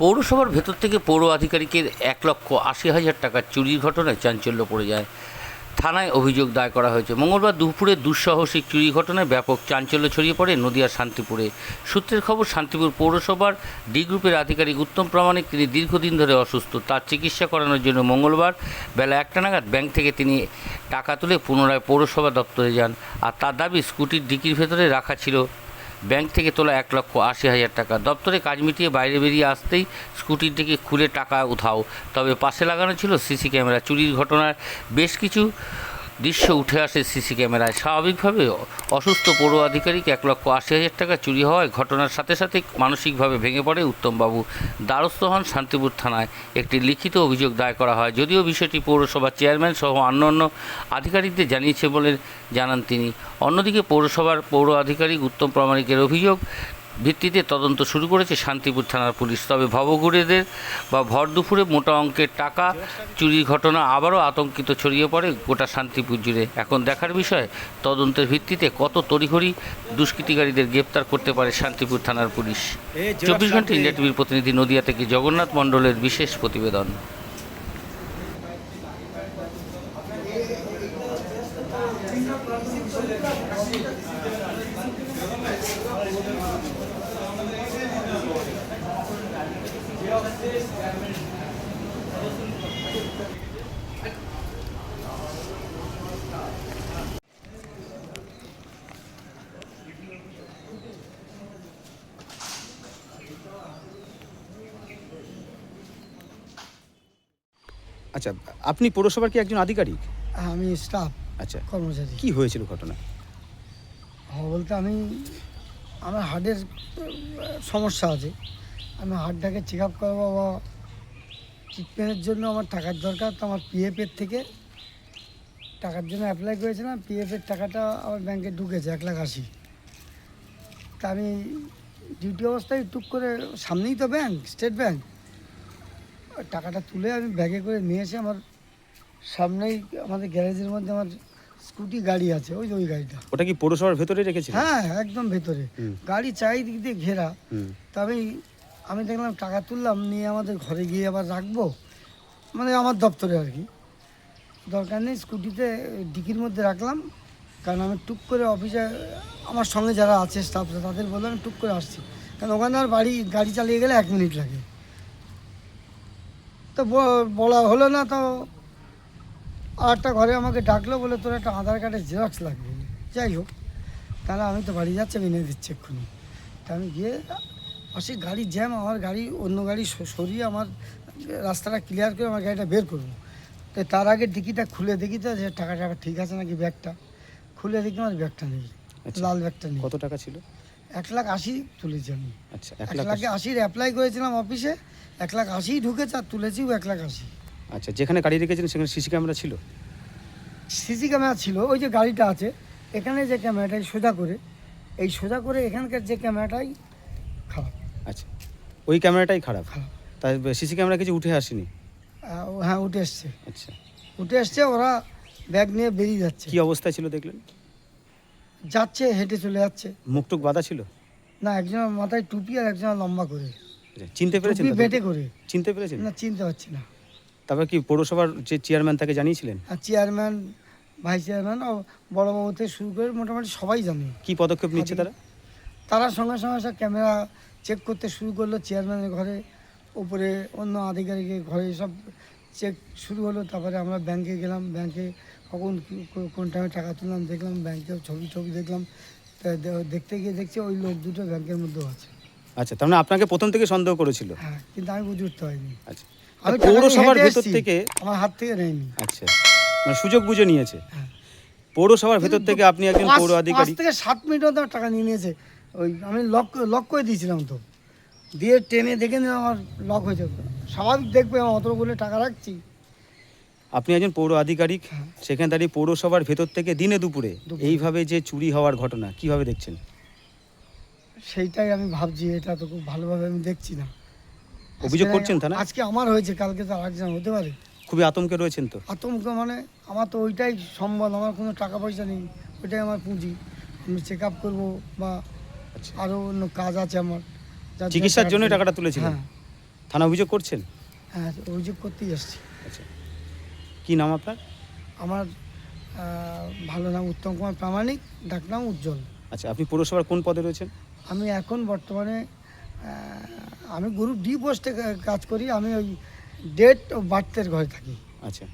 পৌরসভার ভেতর থেকে পৌর আধিকারিকের এক লক্ষ আশি হাজার টাকা চুরির ঘটনায় চাঞ্চল্য পড়ে যায়। থানায় অভিযোগ দায় করা হয়েছে। মঙ্গলবার দুপুরে দুঃসাহসিক চুরি ঘটনায় ব্যাপক চাঞ্চল্য ছড়িয়ে পড়ে নদিয়ার শান্তিপুরে। সূত্রের খবর, শান্তিপুর পৌরসভার ডি গ্রুপের আধিকারিক উত্তম প্রামাণিক তিনি দীর্ঘদিন ধরে অসুস্থ। তার চিকিৎসা করানোর জন্য মঙ্গলবার বেলা একটা নাগাদ ব্যাংক থেকে তিনি টাকা তুলে পুনরায় পৌরসভা দপ্তরে যান। আর তার দাবি, স্কুটির ডিকির ভেতরে রাখা ছিল ব্যাংক থেকে তোলা এক লক্ষ আশি হাজার টাকা। দপ্তরে কাজ মিটিয়ে বাইরে বেরিয়ে আসতেই স্কুটির থেকে খুলে টাকা উঠাও তবে পাশে লাগানো ছিল সিসি ক্যামেরা। চুরির ঘটনার বেশ কিছু দৃশ্য উঠে আসে সিসি ক্যামেরায়। স্বাভাবিকভাবে অসুস্থ পৌর আধিকারিক এক লক্ষ আশি হাজার টাকা চুরি হওয়ায় ঘটনার সাথে সাথে মানসিকভাবে ভেঙে পড়ে উত্তমবাবু। দ্বারস্থ হন শান্তিপুর থানায়। একটি লিখিত অভিযোগ দায়ের করা হয়। যদিও বিষয়টি পৌরসভার চেয়ারম্যান সহ অন্যান্য আধিকারিকদের জানিয়েছে বলে জানান তিনি। অন্যদিকে পৌরসভার পৌর আধিকারিক উত্তম প্রামাণিকের অভিযোগ ভিত্তিতে তদন্ত শুরু করেছে শান্তিপুর থানার পুলিশ। তবে ভবঘুরেদের বা ভর দুপুরে মোটা অঙ্কের টাকা চুরির ঘটনা আবারও আতঙ্কিত ছড়িয়ে পড়ে গোটা শান্তিপুর জুড়ে। এখন দেখার বিষয় তদন্তের ভিত্তিতে কত তড়িঘড়ি দুষ্কৃতিকারীদের গ্রেপ্তার করতে পারে শান্তিপুর থানার পুলিশ। চব্বিশ ঘণ্টা ইন্ডিয়া টিভির প্রতিনিধি নদিয়া থেকে জগন্নাথ মণ্ডলের বিশেষ প্রতিবেদন। আচ্ছা আপনি পৌরসভার কি একজন আধিকারিক? আমি স্টাফ আচ্ছা। কর্মচারী। কি হয়েছিল ঘটনা? হ্যাঁ বলতে আমি আমার হার্টের সমস্যা আছে। আমি হার্টটাকে চেক আপ করব বা ট্রিটমেন্টের জন্য আমার টাকার দরকার তো আমার পিএফের থেকে টাকার জন্য অ্যাপ্লাই করেছিলাম। পিএফের টাকাটা আমার ব্যাংকে ঢুকেছে এক লাখ আশি। তা আমি ডিউটি অবস্থায় টুক করে সামনেই তো ব্যাংক স্টেট ব্যাংক টাকাটা তুলে আমি ব্যাগে করে নিয়ে এসে আমার সামনেই আমাদের গ্যারেজের মধ্যে আমার স্কুটি গাড়ি আছে ওই যে ওই গাড়িটা। ওটা কি পৌরসভার ভেতরে রেখেছে হ্যাঁ একদম ভেতরে। গাড়ি চারিদিক দিয়ে ঘেরা। হুম। তবে আমি দেখলাম টাকা তুললাম নিয়ে আমাদের ঘরে গিয়ে আবার রাখব। মানে আমার দপ্তরে আর কি। দরকার নেই স্কুটিতে ডিকির মধ্যে রাখলাম। কারণ আমি টুক করে অফিসে আমার সঙ্গে যারা আছে স্টাফরা তাদের বললাম আমি টুক করে আসছি। কারণ ওখানে আর বাড়ি গাড়ি চালিয়ে গেলে এক মিনিট লাগে। তো বলা হলো না তো। আর একটা ঘরে আমাকে ডাকলো বলে তোর একটা আধার কার্ডের জেরক্স লাগবে। যাই হোক তাহলে আমি তো বাড়ি যাচ্ছি আমি এনে দিচ্ছি এক্ষুনি। তা আমি গিয়ে পাশে গাড়ি জ্যাম আমার গাড়ি অন্য গাড়ি সরিয়ে আমার রাস্তাটা ক্লিয়ার করে আমার গাড়িটা বের করব। তো তার আগে ডিকিটা খুলে দেখি তো যে টাকা টাকা ঠিক আছে নাকি ব্যাগটা খুলে দেখি আমার ব্যাগটা নেই আচ্ছা। লাল ব্যাগটা নেই। কত টাকা ছিল? এক লাখ আশি তুলেছি আমি আচ্ছা এক লাখ আশির অ্যাপ্লাই করেছিলাম অফিসে এক লাখ আশি ঢুকেছে আর তুলেছিও এক লাখ আশি। আচ্ছা যেখানে গাড়ি রেখেছিলেন সেখানে সিসি ক্যামেরা ছিল? সিসি ক্যামেরা ছিল ওই যে গাড়িটা আছে এখানে যে ক্যামেরাটাই সোজা করে এই সোজা করে এখানকার যে ক্যামেরাটাই খারাপ। আচ্ছা ওই ক্যামেরাটাই খারাপ? খারাপ। তাই সিসি ক্যামেরা কিছু উঠে আসেনি? হ্যাঁ উঠে এসছে। আচ্ছা। উঠে এসছে ওরা ব্যাগ নিয়ে বেরিয়ে যাচ্ছে। কি অবস্থায় ছিল দেখলেন? যাচ্ছে হেঁটে চলে যাচ্ছে। মুখটুক বাধা ছিল? না একজনের মাথায় টুপি আর একজনের লম্বা করে। চিনতে পেরেছেন টুপি বেটে করে। চিনতে পেরেছেন? না চিনতে পারছি না। তারপর কি পৌরসভার যে চেয়ারম্যান তাকে জানিয়েছিলেন? আর চেয়ারম্যান ভাইস চেয়ারম্যান ও বড়বাবু থেকে শুরু করে মোটামুটি সবাই জানে। কি পদক্ষেপ নিচ্ছে তারা? তারা সঙ্গে সঙ্গে সব ক্যামেরা চেক করতে শুরু করল চেয়ারম্যানের ঘরে উপরে অন্য আধিকারিকের ঘরে সব চেক শুরু হলো তারপরে আমরা ব্যাংকে গেলাম ব্যাংকে কখন কোন টাইমে টাকা তুললাম দেখলাম ব্যাংকেও ছবি ছবি দেখলাম। দেখতে গিয়ে দেখছি ওই লোক দুটো ব্যাংকের মধ্যেও আছে। আচ্ছা তার মানে আপনাকে প্রথম থেকে সন্দেহ করেছিল? হ্যাঁ কিন্তু আমি বুঝে উঠতে পারিনি। আচ্ছা আমি পৌরসভার ভেতর থেকে আমার হাত থেকে নেয়নি। আচ্ছা মানে সুযোগ বুঝে নিয়েছে। হ্যাঁ। পৌরসভার ভেতর থেকে আপনি একজন পৌর আধিকারিক থেকে সাত মিনিট মতো টাকা নিয়ে নিয়েছে। ওই আমি লক লক করে দিয়েছিলাম তো। দিয়ে টেনে দেখে নিলাম আমার লক হয়েছে। স্বাভাবিক দেখবে আমি অত বলে টাকা রাখছি। আপনি একজন পৌর আধিকারিক। সেখানে দাঁড়িয়ে পৌরসভার ভেতর থেকে দিনে দুপুরে। এইভাবে যে চুরি হওয়ার ঘটনা কীভাবে দেখছেন? সেইটাই আমি ভাবছি এটা তো খুব ভালোভাবে আমি দেখছি না। অভিযোগ করছেন থানা? আজকে আমার হয়েছে কালকে তো আরেকজন হতে পারে। খুবই আতঙ্কে রয়েছেন তো? আতঙ্ক মানে আমার তো ওইটাই সম্বল আমার কোনো টাকা পয়সা নেই ওইটাই আমার পুঁজি। আমি চেক আপ করব বা আচ্ছা। আরও অন্য কাজ আছে আমার। চিকিৎসার জন্য টাকাটা তুলেছিলেন? হ্যাঁ। থানা অভিযোগ করছেন? হ্যাঁ অভিযোগ করতেই আসছি। আচ্ছা। কি নাম আপনার? আমার ভালো নাম উত্তম কুমার প্রামাণিক ডাকনাম উজ্জ্বল। আচ্ছা আপনি পৌরসভার কোন পদে রয়েছেন? আমি এখন বর্তমানে আমি গ্রুপ ডি পোস্টে কাজ করি আমি ওই ডেট ও বার্থের ঘরে থাকি। আচ্ছা।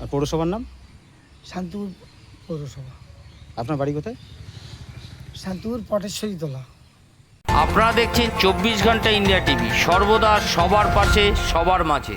আর পৌরসভার নাম? শান্তিপুর পৌরসভা। আপনার বাড়ি কোথায়? শান্তিপুর পটেশ্বরী তোলা আপনারা দেখছেন চব্বিশ ঘণ্টা ইন্ডিয়া টিভি সর্বদা সবার পাশে সবার মাঝে।